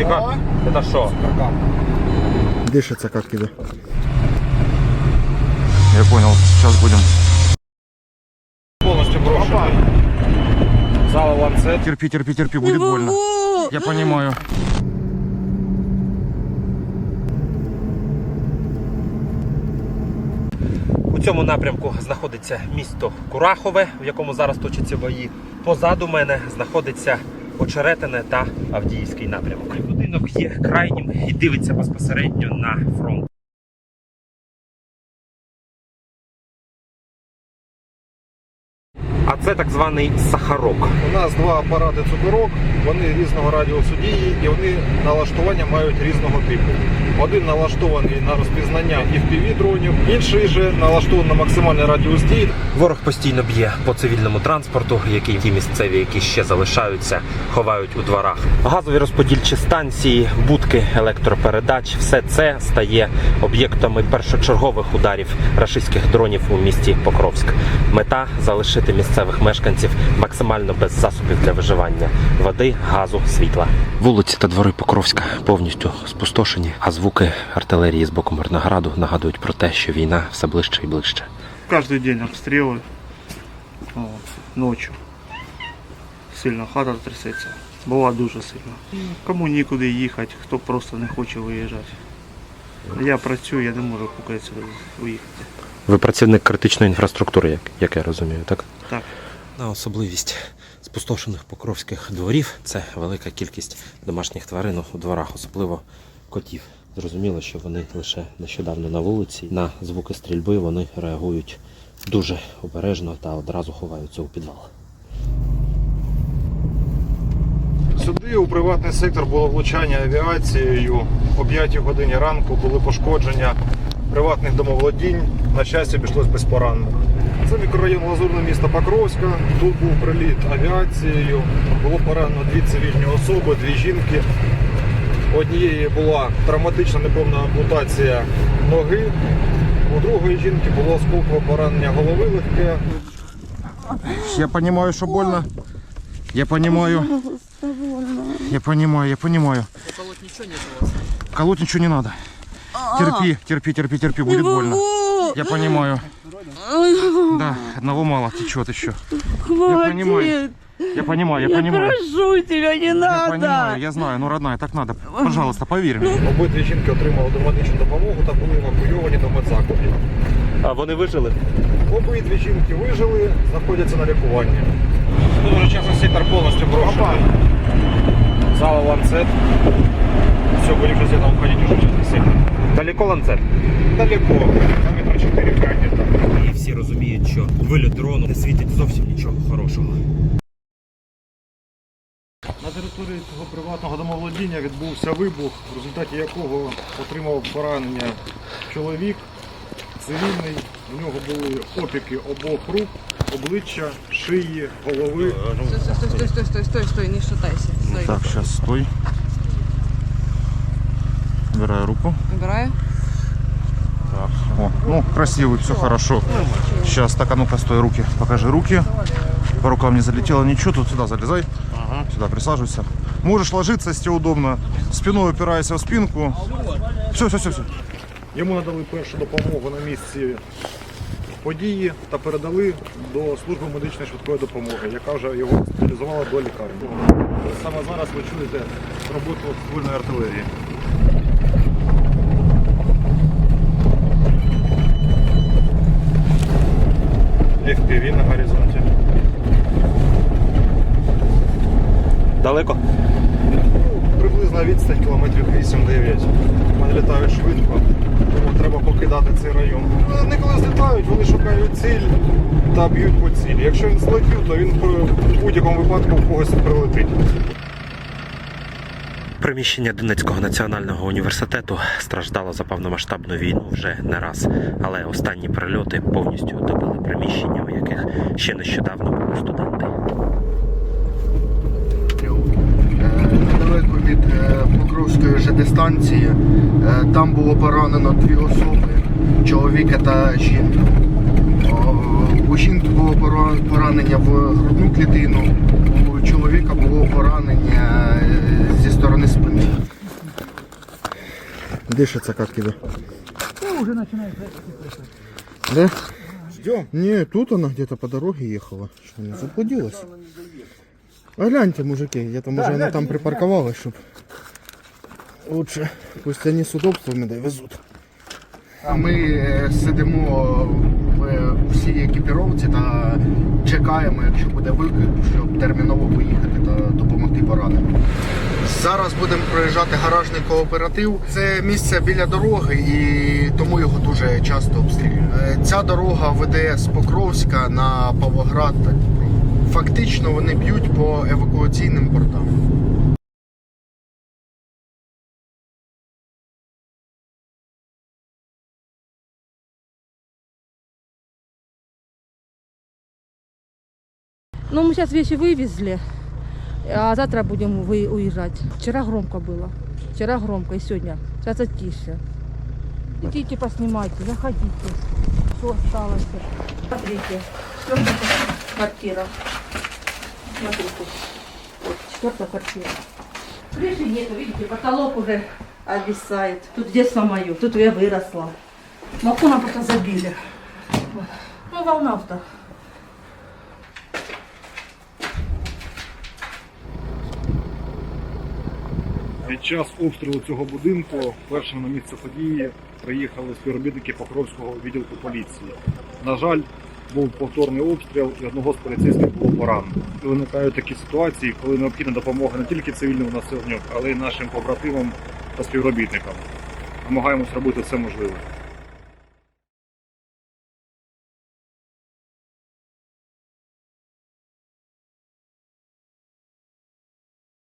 Тихо. Это что? Дышится как тебе? Я понял, сейчас будем. Полностью брошенный. Зала ланцет. Терпи, терпи, терпи, будет больно. Я понимаю. У цьому напрямку знаходиться місто Курахове, в якому зараз точаться бої. Позаду мене знаходиться Очеретине та Авдіївський напрямок. Будинок є крайнім і дивиться безпосередньо на фронт. А це так званий сахарок. У нас два апарати цукорок, вони різного радіусу дії і вони налаштування мають різного типу. Один налаштований на розпізнання fpv дронів, інший же налаштований на максимальний радіус дії. Ворог постійно б'є по цивільному транспорту, який ті місцеві, які ще залишаються, ховають у дворах. Газові розподільчі станції, будки електропередач все це стає об'єктами першочергових ударів рашистських дронів у місті Покровськ. Мета залишити місцевих мешканців максимально без засобів для виживання води, газу, світла. Вулиці та двори Покровська повністю спустошені, а звуки артилерії з боку Мирнограду нагадують про те, що війна все ближче і ближче. Каждый день обстрелы вот, ночью. Сильно хата трясеться. Була дуже сильно. Кому нікуди їхати, хто просто не хоче виїжджати. Я працюю, я не можу поки сюди виїхати. Ви працівник критичної інфраструктури, як, як я розумію, так? Так. На особливість спустошених покровських дворів це велика кількість домашніх тварин у дворах, особливо котів. Зрозуміло, що вони лише нещодавно на вулиці. На звуки стрільби вони реагують дуже обережно та одразу ховаються у підвал. Сюди у приватний сектор було влучання авіацією. О 5 годині ранку були пошкодження приватних домоволодінь. На щастя, обійшлось без поранених. Це мікрорайон Лазурне міста Покровська. Тут був приліт авіацією. Було поранено дві цивільні особи, дві жінки. У Однієї була травматична неповна ампутація ноги. У другої жінки було осколкове поранення голови легке. Я понимаю, что больно. Я понимаю. Я понимаю, я понимаю. Колоть ничего нет у вас? Колоть ничего не надо. Терпи, терпи, терпи, терпи, будет больно. Я понимаю. Да, одного мало, течет еще. Я понимаю. Я понимаю, я понимаю. прошу тебя, не Я надо. понимаю, я знаю, ну родная, так надо. Пожалуйста, поверь мне. Обидві жінки отримали домедичну допомогу та були евакуйовані до медзакладів. А вони вижили? Обидві жінки вижили, знаходяться на лікуванні. Тут вже часом сектор повністю брошений. Зала ланцет. Все, будем сейчас где-то уходить уже в сектор. Далеко ланцет. Далеко, километра 4 где-то. І всі розуміють, що виліт дрону не світить зовсім нічого хорошого. На території цього приватного домоволодіння відбувся вибух, в результаті якого отримав поранення чоловік цивільний. У нього були опіки обох рук, обличчя, шиї, голови. Стой, стой, стой, стой, стой, стой, стой, не шатайся. Стой. Так, сейчас стой. Убираю руку. Убираю. О, ну, красивый, все хорошо. Сейчас, так, а ну-ка, стой, руки. Покажи руки. По рукам не залетело ничего, тут сюда залезай. Сюда присаживайся. Можешь ложиться, если тебе удобно. Спиной упирайся в спинку. Все, все, все, все. Йому надали першу допомогу на місці події та передали до служби медичної швидкої допомоги, яка вже його госпіталізувала до лікарні. Саме зараз ви чуєте роботу ствольної артилерії. Далеко? Приблизна відстань кілометрів 8-9. Вони літають швидко, тому треба покидати цей район. Вони коли злітають, вони шукають ціль та б'ють по цілі. Якщо він злетів, то він в будь-якому випадку в когось прилетить. Приміщення Донецького національного університету страждало за повномасштабну війну вже не раз, але останні прильоти повністю добили приміщення, у яких ще нещодавно були студенти. Від е, Покровської ЖД станції. Е, Там було поранено дві особи, чоловіка та жінку. У жінки було поранення в грудну клітину, у чоловіка було поранення е, зі сторони спини. дышится как тебе? уже начинает. Да? Ждем. Не, тут она где-то по дороге ехала. Что она заблудилась? А гляньте, мужики, где-то може она там припарковалась, щоб лучше. Пусть они с удобствами довезуть. А ми е, сидимо в е, всій екіпіровці та чекаємо, якщо буде виклик, щоб терміново поїхати та допомогти пораненим. Зараз будемо проїжджати гаражний кооператив. Це місце біля дороги і тому його дуже часто обстрілюють. Е, Ця дорога веде з Покровська на Павлоград та Дніпро Фактично вони б'ють по евакуаційним портам. Ну, мы сейчас вещи вывезли, а завтра будем вы- уезжать. Вчера громко было. Вчера громко и сегодня. Сейчас тише. Идите поснимайте, заходите. Что осталось? Смотрите. Четвертая квартира. Смотрите. Вот, четвертая квартира. Крыши нету, видите, потолок уже обвисает. Тут детство мое, тут я выросла. Балконом просто забили. Ну, волна-то. Під час обстрілу цього будинку першими на місце події приїхали співробітники Покровського відділку поліції. На жаль, був повторний обстріл і одного з поліцейських було поранено. І Виникають такі ситуації, коли необхідна допомога не тільки цивільному населенню, але й нашим побратимам та співробітникам. Намагаємось робити все можливе.